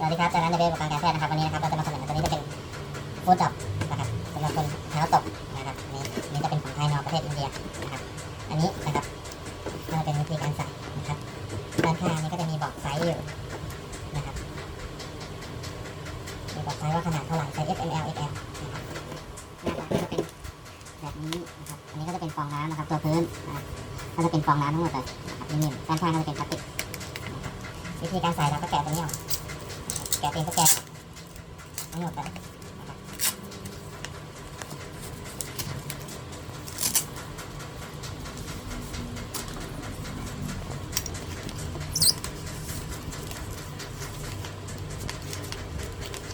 สวัสดีครับจากนั้นในเบสอุปกรณ์การแพทย์นะครับวันนี้นะครับเราจะมาเสนอตัวนี้จะเป็นฟูดดอกนะครับสำหรับคนเท้าตกนะครับอันนี้อันนี้จะเป็นของไทยนอประเทศอินเดียนะครับอันนี้นะครับก็จะเป็นวิธีการใส่นะครับด้านข้างนี้ก็จะมีบอกไซส์อยู่นะครับมีบอกไซส์ว่าขนาดเท่าไหร่ไซส์ S M L X L นะครับหน้าตาก็จะเป็นแบบนี้นะครับอันนี้ก็จะเป็นฟองน้ำนะครับตัวพื้นนะครับก็จะเป็นฟองน้ำทั้งหมดเลยนะครับนิ่มๆด้านข้างก็จะเป็นพลาสติกนะครับวิธีการใส่เราก็แกะตัวนี้ออก แกะเป็นก็แกะทั้งหมดเลย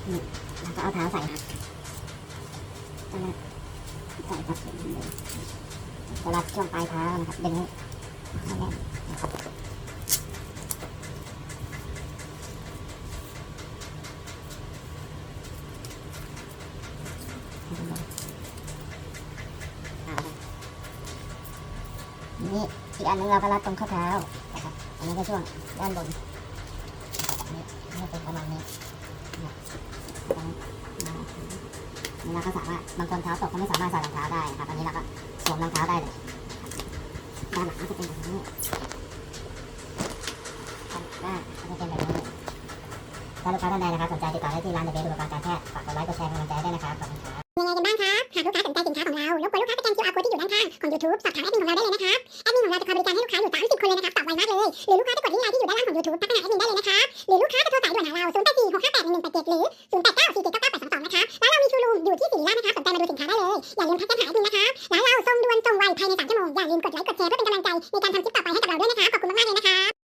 นี่แล้วก็เอาเท้าใส่ครับแล้วก็ใส่ครับเวลาช่วงปลายเท้านะครับดึงให้แน่นนะครับ นี่อีกอันนึงเราก็รัดตรงข้อเท้านะครับอันนี้ก็ช่วงด้านบนนนี้นี่เป็นประมาณนี้เนี่ยตรงนี้นี่เราก็สามารถบางคนเท้าตกเขาไม่สามารถใส่รองเท้าได้นะครับอันนี้เราก็สวมรองเท้าได้เลยด้านหลังก็จะเป็นแบบนี้ด้านหน้าก็จะเป็นแบบนี้ถ้าลูกค้าท่านใดนะครับสนใจติดต่อได้ที่ร้านเดอะเบสอุปกรณ์การแพทย์ฝากกดไลค์กดแชร์เป็นกำลังใจให้ด้นะครับขอบคุณครับ YouTube สอบถามแอดมินของเราได้เลยนะครับ แอดมินของเราจะคอยบริการให้ลูกค้าอยู่ 30 คนเลยนะครับตอบไวมากเลย หรือลูกค้าจะกดลิงก์ไลน์ที่อยู่ด้านล่างของ YouTube ทักหาแอดมินได้เลยนะครับ หรือลูกค้าจะโทรสายด่วนหาเรา0846581187หรือ 0894799822 นะคะร้านเรามีชูรูมอยู่ที่สิริราชนะครับสนใจมาดูสินค้าได้เลย อย่าลืมทักกันหาแอดมินนะครับร้านเราส่งด่วนส่งไวภายใน3ชั่วโมงอย่าลืมกดไลค์กดแชร์เพื่อเป็นกำลังใจในการทำคลิปต่อไปให้กับเราด้วยนะครับขอบคุณมากๆเลยนะคะ